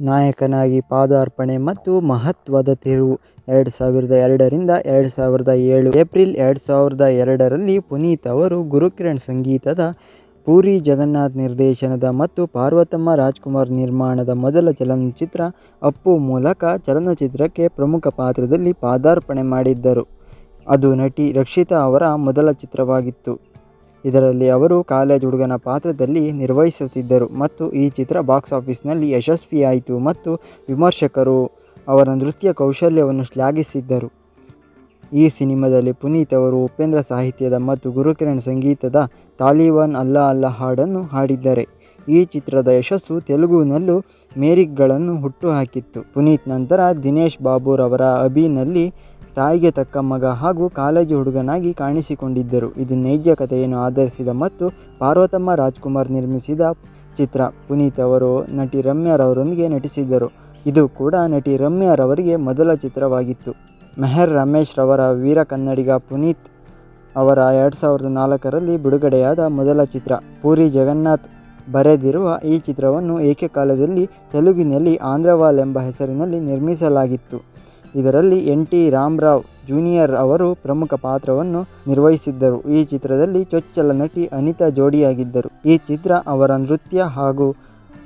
ನಾಯಕನಾಗಿ ಪಾದಾರ್ಪಣೆ ಮತ್ತು ಮಹತ್ವದ ತಿರುವು ಎರಡು ಸಾವಿರದ ಎರಡರಿಂದ ಎರಡು ಸಾವಿರದ ಏಳು ಏಪ್ರಿಲ್ ಎರಡು ಸಾವಿರದ ಎರಡರಲ್ಲಿ ಪುನೀತ್ ಅವರು ಗುರುಕಿರಣ್ ಸಂಗೀತದ ಪೂರಿ ಜಗನ್ನಾಥ್ ನಿರ್ದೇಶನದ ಮತ್ತು ಪಾರ್ವತಮ್ಮ ರಾಜ್ಕುಮಾರ್ ನಿರ್ಮಾಣದ ಮೊದಲ ಚಲನಚಿತ್ರ ಅಪ್ಪು ಮೂಲಕ ಚಲನಚಿತ್ರಕ್ಕೆ ಪ್ರಮುಖ ಪಾತ್ರದಲ್ಲಿ ಪಾದಾರ್ಪಣೆ ಮಾಡಿದ್ದರು. ಅದು ನಟಿ ರಕ್ಷಿತಾ ಅವರ ಮೊದಲ ಚಿತ್ರವಾಗಿತ್ತು. ಇದರಲ್ಲಿ ಅವರು ಕಾಲೇಜ್ ಹುಡುಗನ ಪಾತ್ರದಲ್ಲಿ ನಿರ್ವಹಿಸುತ್ತಿದ್ದರು ಮತ್ತು ಈ ಚಿತ್ರ ಬಾಕ್ಸ್ ಆಫೀಸ್ನಲ್ಲಿ ಯಶಸ್ವಿಯಾಯಿತು ಮತ್ತು ವಿಮರ್ಶಕರು ಅವರ ನೃತ್ಯ ಕೌಶಲ್ಯವನ್ನು ಶ್ಲಾಘಿಸಿದ್ದರು. ಈ ಸಿನಿಮಾದಲ್ಲಿ ಪುನೀತ್ ಅವರು ಉಪೇಂದ್ರ ಸಾಹಿತ್ಯದ ಮತ್ತು ಗುರುಕಿರಣ್ ಸಂಗೀತದ ತಾಲಿಬಾನ್ ಅಲ್ಲಾ ಅಲ್ಲಾ ಹಾಡನ್ನು ಹಾಡಿದ್ದಾರೆ. ಈ ಚಿತ್ರದ ಯಶಸ್ಸು ತೆಲುಗುನಲ್ಲೂ ಮೇರಿಕ್ಗಳನ್ನು ಹುಟ್ಟುಹಾಕಿತ್ತು ಪುನೀತ್ ನಂತರ ದಿನೇಶ್ ಬಾಬುರವರ ಅಭಿನಲ್ಲಿ ತಾಯಿಗೆ ತಕ್ಕ ಮಗ ಹಾಗೂ ಕಾಲೇಜು ಹುಡುಗನಾಗಿ ಕಾಣಿಸಿಕೊಂಡಿದ್ದರು. ಇದು ನೈಜ ಕಥೆಯನ್ನು ಆಧರಿಸಿದ ಮತ್ತು ಪಾರ್ವತಮ್ಮ ರಾಜ್ಕುಮಾರ್ ನಿರ್ಮಿಸಿದ ಚಿತ್ರ. ಪುನೀತ್ ಅವರು ನಟಿ ರಮ್ಯಾರವರೊಂದಿಗೆ ನಟಿಸಿದ್ದರು. ಇದು ಕೂಡ ನಟಿ ರಮ್ಯಾರವರಿಗೆ ಮೊದಲ ಚಿತ್ರವಾಗಿತ್ತು. ಮೆಹರ್ ರಮೇಶ್ ರವರ ವೀರ ಕನ್ನಡಿಗ ಪುನೀತ್ ಅವರ ಎರಡು ಸಾವಿರದ ನಾಲ್ಕರಲ್ಲಿ ಬಿಡುಗಡೆಯಾದ ಮೊದಲ ಚಿತ್ರ. ಪೂರಿ ಜಗನ್ನಾಥ್ ಬರೆದಿರುವ ಈ ಚಿತ್ರವನ್ನು ಏಕಕಾಲದಲ್ಲಿ ತೆಲುಗಿನಲ್ಲಿ ಆಂಧ್ರವಾಲ್ ಎಂಬ ಹೆಸರಿನಲ್ಲಿ ನಿರ್ಮಿಸಲಾಗಿತ್ತು. ಇದರಲ್ಲಿ ಎನ್ ಟಿ ರಾಮರಾವ್ ಜೂನಿಯರ್ ಅವರು ಪ್ರಮುಖ ಪಾತ್ರವನ್ನು ನಿರ್ವಹಿಸಿದ್ದರು. ಈ ಚಿತ್ರದಲ್ಲಿ ಚೊಚ್ಚಲ ನಟಿ ಅನಿತಾ ಜೋಡಿಯಾಗಿದ್ದರು. ಈ ಚಿತ್ರ ಅವರ ನೃತ್ಯ ಹಾಗೂ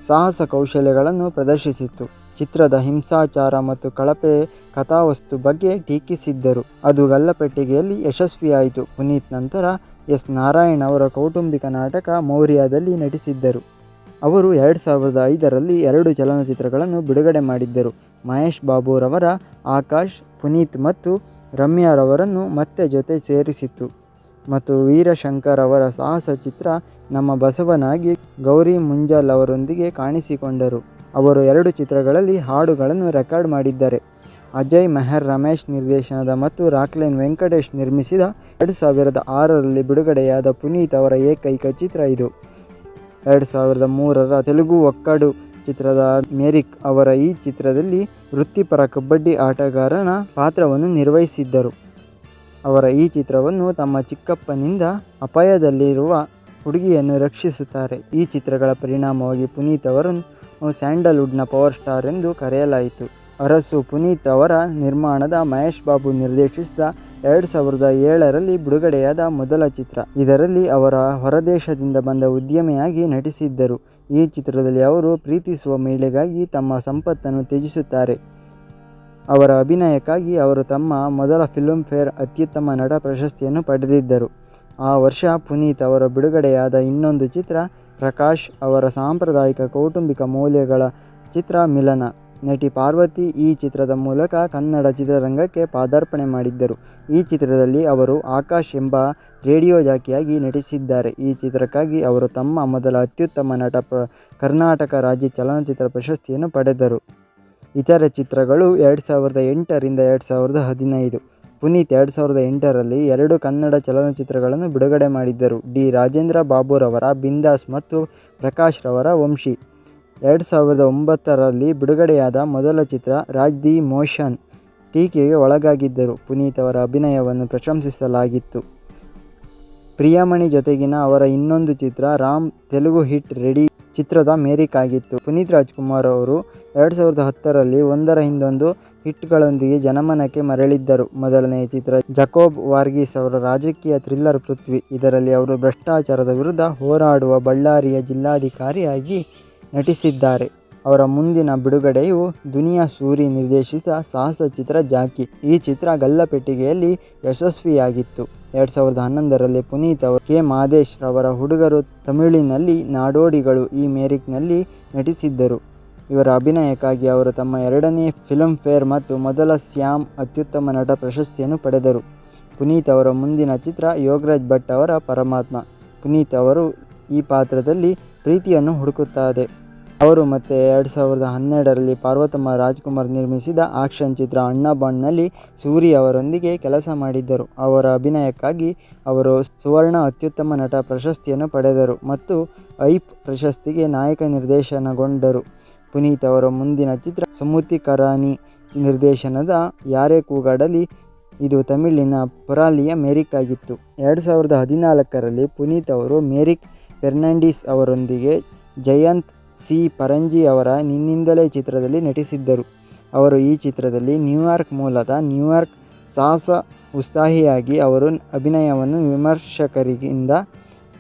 ಸಾಹಸ ಕೌಶಲ್ಯಗಳನ್ನು ಪ್ರದರ್ಶಿಸಿತ್ತು ಚಿತ್ರದ ಹಿಂಸಾಚಾರ ಮತ್ತು ಕಳಪೆ ಕಥಾವಸ್ತು ಬಗ್ಗೆ ಟೀಕಿಸಿದ್ದರು. ಅದು ಗಲ್ಲಪೆಟ್ಟಿಗೆಯಲ್ಲಿ ಯಶಸ್ವಿಯಾಯಿತು. ಪುನೀತ್ ನಂತರ ಎಸ್ ನಾರಾಯಣ್ ಅವರ ಕೌಟುಂಬಿಕ ನಾಟಕ ಮೌರ್ಯದಲ್ಲಿ ನಟಿಸಿದ್ದರು. ಅವರು ಎರಡು ಸಾವಿರದ ಐದರಲ್ಲಿ ಎರಡು ಚಲನಚಿತ್ರಗಳನ್ನು ಬಿಡುಗಡೆ ಮಾಡಿದ್ದರು. ಮಹೇಶ್ ಬಾಬುರವರ ಆಕಾಶ್, ಪುನೀತ್ ಮತ್ತು ರಮ್ಯಾರವರನ್ನು ಮತ್ತೆ ಜೊತೆ ಸೇರಿಸಿತ್ತು. ಮತ್ತು ವೀರಶಂಕರ್ ಅವರ ಸಾಹಸ ಚಿತ್ರ ನಮ್ಮ ಬಸವನಾಗಿ ಗೌರಿ ಮುಂಜಾಲ್ ಅವರೊಂದಿಗೆ ಕಾಣಿಸಿಕೊಂಡರು. ಅವರು ಎರಡು ಚಿತ್ರಗಳಲ್ಲಿ ಹಾಡುಗಳನ್ನು ರೆಕಾರ್ಡ್ ಮಾಡಿದ್ದಾರೆ. ಅಜಯ್ ಮೆಹರ್, ರಮೇಶ್ ನಿರ್ದೇಶನದ ಮತ್ತು ರಾಕ್ಲೈನ್ ವೆಂಕಟೇಶ್ ನಿರ್ಮಿಸಿದ ಎರಡು ಸಾವಿರದ ಆರರಲ್ಲಿ ಬಿಡುಗಡೆಯಾದ ಪುನೀತ್ ಅವರ ಏಕೈಕ ಚಿತ್ರ ಇದು. ಎರಡು ಸಾವಿರದ ಮೂರರ ತೆಲುಗು ಒಕ್ಕಡು ಚಿತ್ರದ ಮೇರಿಕ್ ಅವರ ಈ ಚಿತ್ರದಲ್ಲಿ ವೃತ್ತಿಪರ ಕಬಡ್ಡಿ ಆಟಗಾರನ ಪಾತ್ರವನ್ನು ನಿರ್ವಹಿಸಿದ್ದರು. ಅವರ ಈ ಚಿತ್ರವನ್ನು ತಮ್ಮ ಚಿಕ್ಕಪ್ಪನಿಂದ ಅಪಾಯದಲ್ಲಿರುವ ಹುಡುಗಿಯನ್ನು ರಕ್ಷಿಸುತ್ತಾರೆ. ಈ ಚಿತ್ರಗಳ ಪರಿಣಾಮವಾಗಿ ಪುನೀತ್ ಅವರನ್ನು ಸ್ಯಾಂಡಲ್ವುಡ್ನ ಪವರ್ ಸ್ಟಾರ್ ಎಂದು ಕರೆಯಲಾಯಿತು. ಅರಸು ಪುನೀತ್ ಅವರ ನಿರ್ಮಾಣದ ಮಹೇಶ್ ಬಾಬು ನಿರ್ದೇಶಿಸಿದ ಎರಡು ಸಾವಿರದ ಏಳರಲ್ಲಿ ಬಿಡುಗಡೆಯಾದ ಮೊದಲ ಚಿತ್ರ. ಇದರಲ್ಲಿ ಅವರ ಹೊರದೇಶದಿಂದ ಬಂದ ಉದ್ಯಮಿಯಾಗಿ ನಟಿಸಿದ್ದರು. ಈ ಚಿತ್ರದಲ್ಲಿ ಅವರು ಪ್ರೀತಿಸುವ ಮಹಿಳೆಗಾಗಿ ತಮ್ಮ ಸಂಪತ್ತನ್ನು ತ್ಯಜಿಸುತ್ತಾರೆ. ಅವರ ಅಭಿನಯಕ್ಕಾಗಿ ಅವರು ತಮ್ಮ ಮೊದಲ ಫಿಲ್ಮ್ಫೇರ್ ಅತ್ಯುತ್ತಮ ನಟ ಪ್ರಶಸ್ತಿಯನ್ನು ಪಡೆದಿದ್ದರು. ಆ ವರ್ಷ ಪುನೀತ್ ಅವರ ಬಿಡುಗಡೆಯಾದ ಇನ್ನೊಂದು ಚಿತ್ರ ಪ್ರಕಾಶ್ ಅವರ ಸಾಂಪ್ರದಾಯಿಕ ಕೌಟುಂಬಿಕ ಮೌಲ್ಯಗಳ ಚಿತ್ರ ಮಿಲನ. ನಟಿ ಪಾರ್ವತಿ ಈ ಚಿತ್ರದ ಮೂಲಕ ಕನ್ನಡ ಚಿತ್ರರಂಗಕ್ಕೆ ಪಾದಾರ್ಪಣೆ ಮಾಡಿದ್ದರು. ಈ ಚಿತ್ರದಲ್ಲಿ ಅವರು ಆಕಾಶ್ ಎಂಬ ರೇಡಿಯೋ ಜಾಕಿಯಾಗಿ ನಟಿಸಿದ್ದಾರೆ. ಈ ಚಿತ್ರಕ್ಕಾಗಿ ಅವರು ತಮ್ಮ ಮೊದಲ ಅತ್ಯುತ್ತಮ ನಟ ಕರ್ನಾಟಕ ರಾಜ್ಯ ಚಲನಚಿತ್ರ ಪ್ರಶಸ್ತಿಯನ್ನು ಪಡೆದರು. ಇತರ ಚಿತ್ರಗಳು ಎರಡು ಸಾವಿರದ ಎಂಟರಿಂದ ಎರಡು ಸಾವಿರದ ಹದಿನೈದು, ಪುನೀತ್ ಎರಡು ಸಾವಿರದ ಎಂಟರಲ್ಲಿ ಎರಡು ಕನ್ನಡ ಚಲನಚಿತ್ರಗಳನ್ನು ಬಿಡುಗಡೆ ಮಾಡಿದ್ದರು. ಡಿ ರಾಜೇಂದ್ರ ಬಾಬುರವರ ಬಿಂದಾಸ್ ಮತ್ತು ಪ್ರಕಾಶ್ ರವರ ವಂಶಿ. ಎರಡು ಸಾವಿರದ ಒಂಬತ್ತರಲ್ಲಿ ಬಿಡುಗಡೆಯಾದ ಮೊದಲ ಚಿತ್ರ ರಾಜ್ ದಿ ಮೋಷನ್ ಟೀಕೆಗೆ ಒಳಗಾಗಿದ್ದರು. ಪುನೀತ್ ಅವರ ಅಭಿನಯವನ್ನು ಪ್ರಶಂಸಿಸಲಾಗಿತ್ತು. ಪ್ರಿಯಾಮಣಿ ಜೊತೆಗಿನ ಅವರ ಇನ್ನೊಂದು ಚಿತ್ರ ರಾಮ್ ತೆಲುಗು ಹಿಟ್ ರೆಡಿ ಚಿತ್ರದ ಮೇರಿಕ್ ಆಗಿತ್ತು ಪುನೀತ್ ರಾಜ್ಕುಮಾರ್ ಅವರು ಎರಡು ಸಾವಿರದ ಹತ್ತರಲ್ಲಿ ಒಂದರ ಹಿಂದೊಂದು ಹಿಟ್ಗಳೊಂದಿಗೆ ಜನಮನಕ್ಕೆ ಮರಳಿದ್ದರು. ಮೊದಲನೆಯ ಚಿತ್ರ ಜಕೋಬ್ ವಾರ್ಗೀಸ್ ಅವರ ರಾಜಕೀಯ ಥ್ರಿಲ್ಲರ್ ಪೃಥ್ವಿ. ಇದರಲ್ಲಿ ಅವರು ಭ್ರಷ್ಟಾಚಾರದ ವಿರುದ್ಧ ಹೋರಾಡುವ ಬಳ್ಳಾರಿಯ ಜಿಲ್ಲಾಧಿಕಾರಿಯಾಗಿ ನಟಿಸಿದ್ದಾರೆ. ಅವರ ಮುಂದಿನ ಬಿಡುಗಡೆಯು ದುನಿಯಾ ಸೂರಿ ನಿರ್ದೇಶಿಸಿದ ಸಾಹಸ ಚಿತ್ರ ಜಾಕಿ. ಈ ಚಿತ್ರ ಗಲ್ಲಪೆಟ್ಟಿಗೆಯಲ್ಲಿ ಯಶಸ್ವಿಯಾಗಿತ್ತು. ಎರಡು ಸಾವಿರದ ಹನ್ನೊಂದರಲ್ಲಿ ಪುನೀತ್ ಅವರು ಕೆ. ಮಾದೇಶ್ ಅವರ ಹುಡುಗರು ತಮಿಳಿನಲ್ಲಿ ನಾಡೋಡಿಗಳು ಈ ಮೇರಿಕ್ನಲ್ಲಿ ನಟಿಸಿದ್ದರು. ಇವರ ಅಭಿನಯಕ್ಕಾಗಿ ಅವರು ತಮ್ಮ ಎರಡನೇ ಫಿಲ್ಮ್ಫೇರ್ ಮತ್ತು ಮೊದಲ ಸ್ಯಾಮ್ ಅತ್ಯುತ್ತಮ ನಟ ಪ್ರಶಸ್ತಿಯನ್ನು ಪಡೆದರು. ಪುನೀತ್ ಅವರ ಮುಂದಿನ ಚಿತ್ರ ಯೋಗರಾಜ್ ಭಟ್ ಅವರ ಪರಮಾತ್ಮ. ಪುನೀತ್ ಅವರು ಈ ಪಾತ್ರದಲ್ಲಿ ಪ್ರೀತಿಯನ್ನು ಹುಡುಕುತ್ತದೆ ಅವರು ಮತ್ತೆ ಎರಡು ಸಾವಿರದ ಹನ್ನೆರಡರಲ್ಲಿ ಪಾರ್ವತಮ್ಮ ರಾಜ್ಕುಮಾರ್ ನಿರ್ಮಿಸಿದ ಆಕ್ಷನ್ ಚಿತ್ರ ಅಣ್ಣ ಬಾಂಡ್ನಲ್ಲಿ ಸೂರಿ ಅವರೊಂದಿಗೆ ಕೆಲಸ ಮಾಡಿದ್ದರು. ಅವರ ಅಭಿನಯಕ್ಕಾಗಿ ಅವರು ಸುವರ್ಣ ಅತ್ಯುತ್ತಮ ನಟ ಪ್ರಶಸ್ತಿಯನ್ನು ಪಡೆದರು ಮತ್ತು ಐಪ್ ಪ್ರಶಸ್ತಿಗೆ ನಾಯಕ ನಿರ್ದೇಶನಗೊಂಡರು. ಪುನೀತ್ ಅವರ ಮುಂದಿನ ಚಿತ್ರ ಸುಮತಿ ಕರಾನಿ ನಿರ್ದೇಶನದ ಯಾರೇ ಕೂಗಾಡಲಿ, ಇದು ತಮಿಳಿನ ಪುರಾಲಿಯ ಮೇರಿಕ್ ಆಗಿತ್ತು ಎರಡು ಸಾವಿರದ ಹದಿನಾಲ್ಕರಲ್ಲಿ ಪುನೀತ್ ಅವರು ಮೇರಿಕ್ ಫೆರ್ನಾಂಡಿಸ್ ಅವರೊಂದಿಗೆ ಜಯಂತ್ ಸಿ. ಪರಂಜಿ ಅವರ ನಿನ್ನಿಂದಲೇ ಚಿತ್ರದಲ್ಲಿ ನಟಿಸಿದ್ದರು. ಅವರು ಈ ಚಿತ್ರದಲ್ಲಿ ನ್ಯೂಯಾರ್ಕ್ ಮೂಲದ ನ್ಯೂಯಾರ್ಕ್ ಸಾಹಸ ಉತ್ಸಾಹಿಯಾಗಿ ಅವರು ಅಭಿನಯವನ್ನು ವಿಮರ್ಶಕರಿಂದ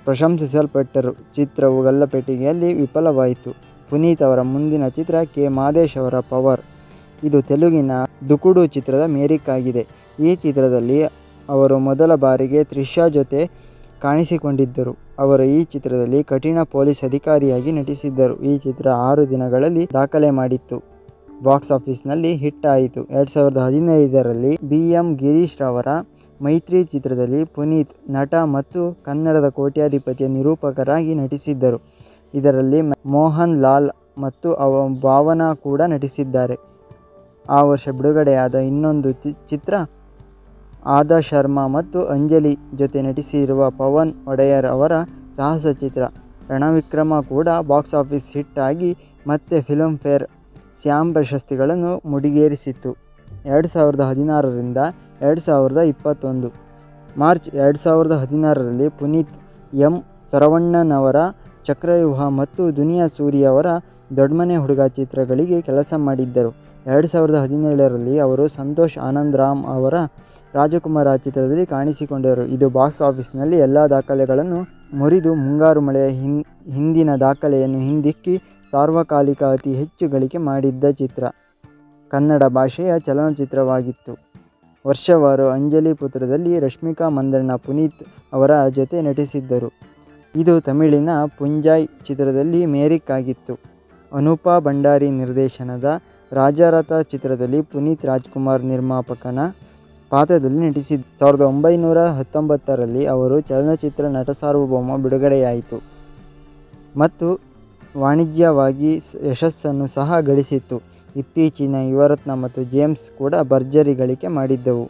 ಪ್ರಶಂಸಿಸಲ್ಪಟ್ಟರು. ಚಿತ್ರವು ಗಲ್ಲಪೆಟ್ಟಿಗೆಯಲ್ಲಿ ವಿಫಲವಾಯಿತು. ಪುನೀತ್ ಅವರ ಮುಂದಿನ ಚಿತ್ರ ಕೆ. ಮಾದೇಶ್ ಅವರ ಪವರ್. ಇದು ತೆಲುಗಿನ ದುಕುಡು ಚಿತ್ರದ ಮೇರಿಕ್ ಆಗಿದೆ. ಈ ಚಿತ್ರದಲ್ಲಿ ಅವರು ಮೊದಲ ಬಾರಿಗೆ ತ್ರಿಷಾ ಜೊತೆ ಕಾಣಿಸಿಕೊಂಡಿದ್ದರು. ಅವರು ಈ ಚಿತ್ರದಲ್ಲಿ ಕಠಿಣ ಪೊಲೀಸ್ ಅಧಿಕಾರಿಯಾಗಿ ನಟಿಸಿದ್ದರು. ಈ ಚಿತ್ರ ಆರು ದಿನಗಳಲ್ಲಿ ದಾಖಲೆ ಮಾಡಿತ್ತು. ಬಾಕ್ಸ್ ಆಫೀಸ್ನಲ್ಲಿ ಹಿಟ್ ಆಯಿತು ಎರಡು ಸಾವಿರದ ಹದಿನೈದರಲ್ಲಿ ಬಿ. ಎಂ. ಗಿರೀಶ್ ರವರ ಮೈತ್ರಿ ಚಿತ್ರದಲ್ಲಿ ಪುನೀತ್ ನಟ ಮತ್ತು ಕನ್ನಡದ ಕೋಟ್ಯಾಧಿಪತಿಯ ನಿರೂಪಕರಾಗಿ ನಟಿಸಿದ್ದರು. ಇದರಲ್ಲಿ ಮೋಹನ್ ಲಾಲ್ ಮತ್ತು ಅವ ಭಾವನಾ ಕೂಡ ನಟಿಸಿದ್ದಾರೆ. ಆ ವರ್ಷ ಬಿಡುಗಡೆಯಾದ ಇನ್ನೊಂದು ಚಿತ್ರ ಆದಾ ಶರ್ಮಾ ಮತ್ತು ಅಂಜಲಿ ಜೊತೆ ನಟಿಸಿರುವ ಪವನ್ ಒಡೆಯರ್ ಅವರ ಸಾಹಸ ಚಿತ್ರ. ರಣವಿಕ್ರಮ ಕೂಡ ಬಾಕ್ಸ್ ಆಫೀಸ್ ಹಿಟ್ ಆಗಿ ಮತ್ತೆ ಫಿಲ್ಮ್ ಫೇರ್ ಸ್ಯಾಮ್ ಪ್ರಶಸ್ತಿಗಳನ್ನು ಮುಡಿಗೇರಿಸಿತ್ತು. ಎರಡು ಸಾವಿರದ ಹದಿನಾರರಿಂದ ಎರಡು ಸಾವಿರದ ಇಪ್ಪತ್ತೊಂದು. ಮಾರ್ಚ್ ಎರಡು ಸಾವಿರದ ಹದಿನಾರರಲ್ಲಿ ಪುನೀತ್ ಎಂ ಸರವಣ್ಣನವರ ಚಕ್ರವ್ಯೂಹ ಮತ್ತು ದುನಿಯಾ ಸೂರಿಯವರ ದೊಡ್ಮನೆ ಹುಡುಗ ಚಿತ್ರಗಳಿಗೆ ಕೆಲಸ ಮಾಡಿದ್ದರು. ಎರಡು ಸಾವಿರದ ಹದಿನೇಳರಲ್ಲಿ ಅವರು ಸಂತೋಷ್ ಆನಂದ್ ರಾಮ್ ಅವರ ರಾಜಕುಮಾರ ಚಿತ್ರದಲ್ಲಿ ಕಾಣಿಸಿಕೊಂಡರು. ಇದು ಬಾಕ್ಸ್ ಆಫೀಸ್ನಲ್ಲಿ ಎಲ್ಲ ದಾಖಲೆಗಳನ್ನು ಮುರಿದು ಮುಂಗಾರು ಮಳೆಯ ಹಿನ್, ಹಿಂದಿನ ದಾಖಲೆಯನ್ನು ಹಿಂದಿಕ್ಕಿ ಸಾರ್ವಕಾಲಿಕ ಅತಿ ಹೆಚ್ಚು ಗಳಿಕೆ ಮಾಡಿದ್ದ ಚಿತ್ರ. ಕನ್ನಡ ಭಾಷೆಯ ಚಲನಚಿತ್ರವಾಗಿತ್ತು. ವರ್ಷವಾರು ಅಂಜಲಿ ಪುತ್ರದಲ್ಲಿ ರಶ್ಮಿಕಾ ಮಂದಣ್ಣ ಪುನೀತ್ ಅವರ ಜೊತೆ ನಟಿಸಿದ್ದರು. ಇದು ತಮಿಳಿನ ಪುಂಜಾಯ್ ಚಿತ್ರದಲ್ಲಿ ಮೇರಿಕ್ ಆಗಿತ್ತು. ಅನೂಪಾ ಭಂಡಾರಿ ನಿರ್ದೇಶನದ ರಾಜರಥ ಚಿತ್ರದಲ್ಲಿ ಪುನೀತ್ ರಾಜ್ಕುಮಾರ್ ನಿರ್ಮಾಪಕನ ಪಾತ್ರದಲ್ಲಿ ನಟಿಸಿದ್ದ ಸಾವಿರದ ಒಂಬೈನೂರ ಹತ್ತೊಂಬತ್ತರಲ್ಲಿ ಅವರು ಚಲನಚಿತ್ರ ನಟ ಸಾರ್ವಭೌಮ ಬಿಡುಗಡೆಯಾಯಿತು ಮತ್ತು ವಾಣಿಜ್ಯವಾಗಿ ಯಶಸ್ಸನ್ನು ಸಹ ಗಳಿಸಿತ್ತು. ಇತ್ತೀಚಿನ ಯುವರತ್ನ ಮತ್ತು ಜೇಮ್ಸ್ ಕೂಡ ಭರ್ಜರಿ ಗಳಿಕೆ ಮಾಡಿದ್ದವು.